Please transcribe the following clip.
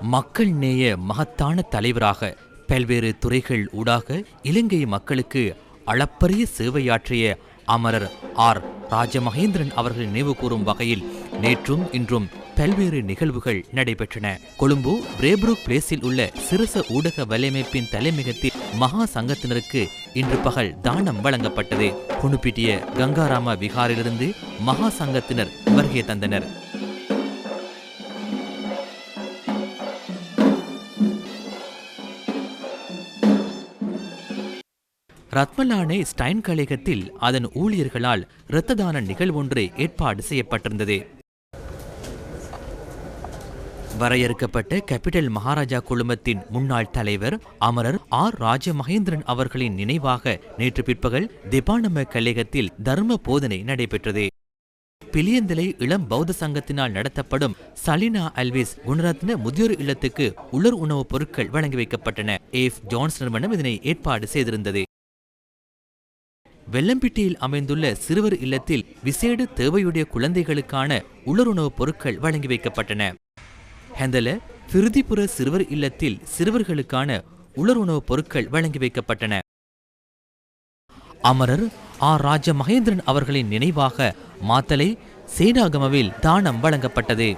மக்கள் நேய மகத்தான தலைவராக பல்வேறு துறைகள் ஊடாக இலங்கை மக்களுக்கு அளப்பரிய சேவையாற்றிய அமரர் ஆர். ராஜமகேந்திரன் அவர்கள் நினைவு கூறும் வகையில் நேற்றும் இன்றும் பல்வேறு நிகழ்வுகள் நடைபெற்றன. கொழும்பு பிரேப்ரூக் பிளேஸில் உள்ள சிறுச ஊடக வலையமைப்பின் தலைமையகத்தில் மகா சங்கத்தினருக்கு இன்று பகல் தானம் வழங்கப்பட்டது. குணுப்பிட்டிய கங்காராம விகாரிலிருந்து மகா சங்கத்தினர் வருகை தந்தனர். ரத்மலானே ஸ்டைன் கழகத்தில் அதன் ஊழியர்களால் இரத்த தான நிகழ்வொன்று ஏற்பாடு செய்யப்பட்டிருந்தது. வரையறுக்கப்பட்ட கேபிட்டல் மகாராஜா குழுமத்தின் முன்னாள் தலைவர் அமரர் ஆர். ராஜமகேந்திரன் அவர்களின் நினைவாக நேற்று பிற்பகல் திபானம கழகத்தில் தர்ம போதனை நடைபெற்றது. பிலியந்தலை இளம் பௌத்த சங்கத்தினால் நடத்தப்படும் சலினா அல்விஸ் குணரத்ன முதியோர் இல்லத்துக்கு உலர் உணவுப் பொருட்கள் வழங்கி வைக்கப்பட்டன. ஏஃப் ஜான்ஸ் நிறுவனம் இதனை ஏற்பாடு செய்திருந்தது. வெள்ளம்பிட்டியில் அமைந்துள்ள சிறுவர் இல்லத்தில் விசேட தேவையுடைய குழந்தைகளுக்கான உலருணவுப் பொருட்கள் வழங்கி வைக்கப்பட்டன. ஹெந்தல பிருதிபுர சிறுவர் இல்லத்தில் சிறுவர்களுக்கான உலருணவுப் பொருட்கள் வழங்கி வைக்கப்பட்டன. அமரர் ஆர் ராஜ மகேந்திரன் அவர்களின் நினைவாக மாத்தலை சேனாகமவில் தானம் வழங்கப்பட்டது.